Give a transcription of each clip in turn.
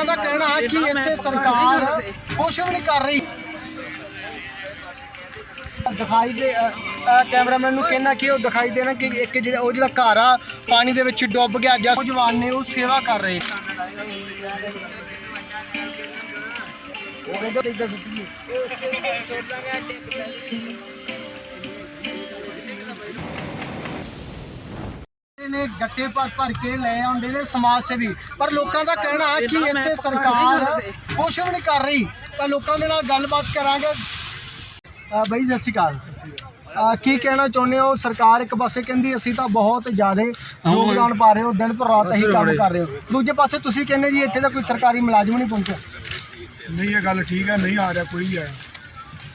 ਲੋਕਾਂ ਦਾ ਕਹਿਣਾ ਹੈ ਕਿ ਇੱਥੇ ਸਰਕਾਰ ਕੁਛ ਵੀ ਨਹੀਂ ਕਰ ਰਹੀ। ਦਿਖਾਈ ਦੇ ਕੈਮਰਾਮੈਨ ਨੂੰ ਕਹਿਣਾ ਕਿ ਉਹ ਦਿਖਾਈ ਦੇਣਾ ਕਿ ਇੱਕ ਜਿਹੜਾ ਉਹ ਜਿਹੜਾ ਘਰ ਆ ਪਾਣੀ ਦੇ ਵਿੱਚ ਡੁੱਬ ਗਿਆ ਜਸ ਨੌਜਵਾਨ ਨੇ ਉਹ ਸੇਵਾ ਕਰ ਰਹੇ। ਨੇ ਗੱਟੇ ਭਰ ਭਰ ਕੇ ਲੈ ਆਉਂਦੇ ਨੇ ਸਮਾਜ ਸੇਵੀ। ਪਰ ਲੋਕਾਂ ਦਾ ਕਹਿਣਾ ਹੈ ਕਿ ਇੱਥੇ ਸਰਕਾਰ ਕੁਛ ਵੀ ਨਹੀਂ ਕਰ ਰਹੀ। ਤਾਂ ਲੋਕਾਂ ਦੇ ਨਾਲ ਗੱਲਬਾਤ ਕਰਾਂਗੇ। ਬਾਈ ਸਤਿ ਸ਼੍ਰੀ ਅਕਾਲ। ਕੀ ਕਹਿਣਾ ਚਾਹੁੰਦੇ ਹੋ? ਸਰਕਾਰ ਇੱਕ ਪਾਸੇ ਕਹਿੰਦੀ ਅਸੀਂ ਤਾਂ ਬਹੁਤ ਜ਼ਿਆਦਾ ਯੋਗਦਾਨ ਪਾ ਰਹੇ ਹੋ ਦਿਨ ਪਰ ਰਾਤ ਅਸੀਂ ਕੰਮ ਕਰ ਰਹੇ ਹੋ। ਦੂਜੇ ਪਾਸੇ ਤੁਸੀਂ ਕਹਿੰਦੇ ਜੀ ਇੱਥੇ ਤਾਂ ਕੋਈ ਸਰਕਾਰੀ ਮੁਲਾਜ਼ਮ ਨਹੀਂ ਪਹੁੰਚਿਆ। ਨਹੀਂ ਇਹ ਗੱਲ ਠੀਕ ਹੈ ਨਹੀਂ ਆ ਰਿਹਾ ਕੋਈ ਹੈ।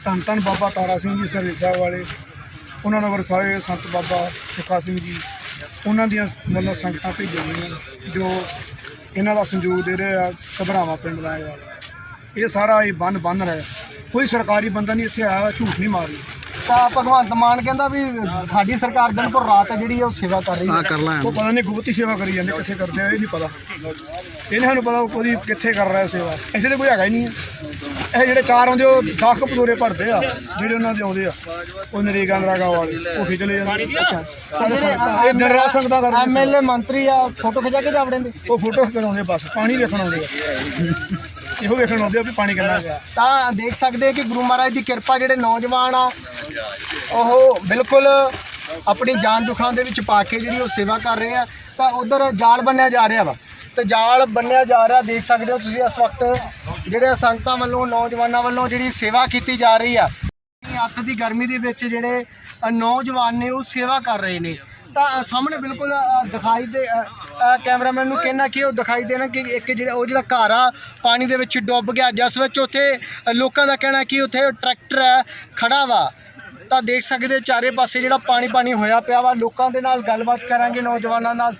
ਧੰਨ ਧੰਨ ਬਾਬਾ ਤਾਰਾ ਸਿੰਘ ਜੀ ਸਰਵੇ ਸਾਹਿਬ ਵਾਲੇ ਉਹਨਾਂ ਨੂੰ ਵਰਸਾਏ ਸੰਤ ਬਾਬਾ ਸੁੱਖਾ ਸਿੰਘ ਜੀ। ਉਹਨਾਂ ਦੀਆਂ ਵੱਲੋਂ ਸੰਗਤਾਂ ਭੇਜੀਆਂ ਗਈਆਂ ਜੋ ਇਹਨਾਂ ਦਾ ਸੰਯੋਗ ਦੇ ਰਹੇ ਆ ਘਬਰਾਵਾ ਪਿੰਡ ਦਾ ਇਹ ਵਾਲਾ ਇਹ ਸਾਰਾ ਇਹ ਬੰਨ ਬੰਨ ਰਿਹਾ। ਕੋਈ ਸਰਕਾਰੀ ਬੰਦਾ ਨਹੀਂ ਇੱਥੇ ਆਇਆ ਝੂਠ ਨਹੀਂ ਮਾਰੀ ਤਾਂ ਭਗਵੰਤ ਮਾਨ ਕਹਿੰਦਾ ਵੀ ਸਾਡੀ ਸਰਕਾਰ ਦਿਨ ਪਰ ਰਾਤ ਹੈ ਜਿਹੜੀ ਉਹ ਸੇਵਾ ਕਰ ਰਹੀ ਹੈ। ਉਹ ਪਤਾ ਨਹੀਂ ਗੁਪਤੀ ਸੇਵਾ ਕਰੀ ਜਾਂਦੇ ਕਿੱਥੇ ਕਰਦੇ ਆ ਇਹ ਨਹੀਂ ਪਤਾ। ਇਹਨਾਂ ਨੂੰ ਪਤਾ ਕੋਈ ਕਿੱਥੇ ਕਰ ਰਿਹਾ ਸੇਵਾ। ਇੱਥੇ ਤੇ ਕੋਈ ਹੈਗਾ ਹੀ ਨਹੀਂ ਹੈ। ਇਹ ਜਿਹੜੇ ਚਾਰ ਆਉਂਦੇ ਉਹ ਦਸ ਕੁ ਪਤੋਰੇ ਭਰਦੇ ਆ ਜਿਹੜੇ ਉਹਨਾਂ ਦੇ ਆਉਂਦੇ ਆ। ਉਹ ਨਰੇਗਾ ਨਰਾਗਾ ਵਾਲੇ ਉਹ ਖਿੱਚ ਲੈ ਜਾਂਦੇ ਇਹ ਦਿਨ ਰਾਤ ਸੰਗਤਾਂ ਕਰਦੇ ਐਮਐਲਏ ਮੰਤਰੀ ਆ ਫੋਟੋ ਖਿਚਾ ਕੇ ਜਾਵੜੇ ਨੇ ਉਹ ਫੋਟੋ ਕਰਾਉਂਦੇ ਬਸ ਪਾਣੀ ਵੇਖਣ ਆਉਂਦੇ ਆ। ਇਹੋ ਵੇਖਣ ਆਉਂਦੇ ਆ ਵੀ ਪਾਣੀ ਕਿੰਨਾ ਗਿਆ ਤਾਂ ਦੇਖ ਸਕਦੇ ਹੋ ਕਿ ਗੁਰੂ ਮਹਾਰਾਜ ਦੀ ਕਿਰਪਾ ਜਿਹੜੇ ਨੌਜਵਾਨ ਆ ਉਹ ਬਿਲਕੁਲ ਆਪਣੀ ਜਾਨ ਦੁਖਾਂ ਦੇ ਵਿੱਚ ਪਾ ਕੇ ਜਿਹੜੀ ਉਹ ਸੇਵਾ ਕਰ ਰਹੇ ਆ ਤਾਂ ਉਧਰ ਜਾਲ ਬੰਨਿਆ ਜਾ ਰਿਹਾ ਵਾ। ਤੇ ਜਾਲ ਬੰਨਿਆ ਜਾ ਰਿਹਾ, ਦੇਖ ਸਕਦੇ ਹੋ ਤੁਸੀਂ ਇਸ ਵਕਤ ਜਿਹੜੇ ਸੰਗਤਾਂ ਵੱਲੋਂ, ਨੌਜਵਾਨਾਂ ਵੱਲੋਂ ਜਿਹੜੀ ਸੇਵਾ ਕੀਤੀ ਜਾ ਰਹੀ ਆ। ਅੱਤ ਦੀ ਗਰਮੀ ਦੇ ਵਿੱਚ ਜਿਹੜੇ ਨੌਜਵਾਨ ਨੇ ਉਹ ਸੇਵਾ ਕਰ ਰਹੇ ਨੇ। ਤਾਂ ਸਾਹਮਣੇ ਬਿਲਕੁਲ ਦਿਖਾਈ ਦੇ ਕੈਮਰਾਮੈਨ ਨੂੰ ਕਹਿਣਾ ਕਿ ਉਹ ਦਿਖਾਈ ਦੇਣਾ ਕਿ ਇੱਕ ਜਿਹੜਾ, ਉਹ ਜਿਹੜਾ ਘਰ ਆ, ਪਾਣੀ ਦੇ ਵਿੱਚ ਡੁੱਬ ਗਿਆ। ਜਿਸ ਵਿੱਚ ਉੱਥੇ ਲੋਕਾਂ ਦਾ ਕਹਿਣਾ ਕਿ ਉੱਥੇ ਟਰੈਕਟਰ ਹੈ, ਖੜਾ ਵਾ। ਤਾਂ ਦੇਖ ਸਕਦੇ ਚਾਰੇ ਪਾਸੇ ਜਿਹੜਾ ਪਾਣੀ ਪਾਣੀ ਹੋਇਆ ਪਿਆ ਵਾ। ਲੋਕਾਂ ਦੇ ਨਾਲ ਗੱਲਬਾਤ ਕਰਾਂਗੇ, ਨੌਜਵਾਨਾਂ ਨਾਲ।